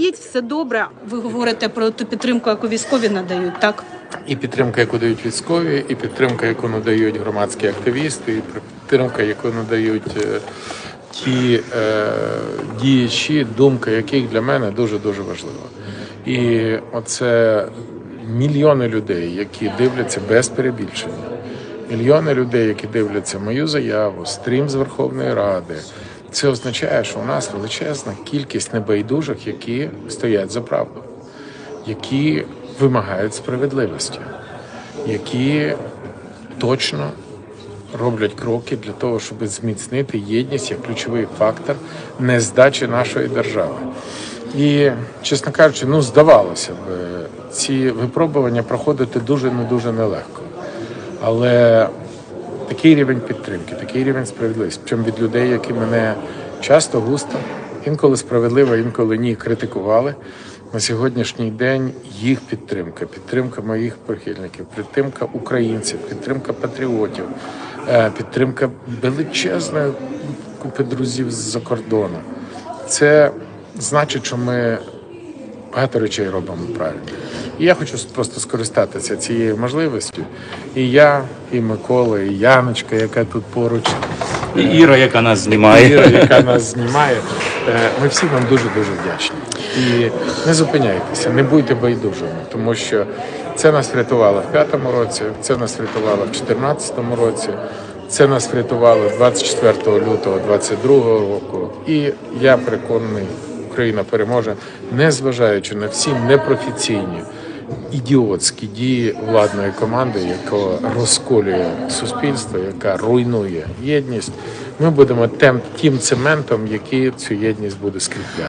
стоїть, все добре. Ви говорите про ту підтримку, яку військові надають, так? І підтримка, яку дають військові, і підтримка, яку надають громадські активісти, і підтримка, яку надають е, ті е, діячі, думка яких для мене дуже дуже важлива. І оце мільйони людей, які дивляться без перебільшення. Мільйони людей, які дивляться мою заяву, стрім з Верховної Ради. Це означає, що у нас величезна кількість небайдужих, які стоять за правду, які вимагають справедливості, які точно роблять кроки для того, щоб зміцнити єдність як ключовий фактор нездачі нашої держави. І, чесно кажучи, ну здавалося б, ці випробування проходити дуже не дуже нелегко. Але такий рівень підтримки, такий рівень справедливості, причому від людей, які мене часто густо, інколи справедливо, інколи ні, критикували. На сьогоднішній день їх підтримка, підтримка моїх прихильників, підтримка українців, підтримка патріотів, е, підтримка величезної купи друзів з-за кордону. Це значить, що ми багато речей робимо правильно. І я хочу просто скористатися цією можливістю. І я, і Микола, і Яночка, яка тут поруч, І Іра, яка нас знімає. Іра, яка нас знімає. Е, Ми всі вам дуже дуже вдячні. І не зупиняйтеся, не будьте байдужими, тому що це нас врятувало в п'ятому році, це нас врятувало в 2014 році, це нас врятувало 24 лютого 2022 року. І я переконаний, Україна переможе, незважаючи на всі непрофесійні ідіотські дії владної команди, яка розколює суспільство, яка руйнує єдність. Ми будемо тем, тим цементом, який цю єдність буде скріпляти.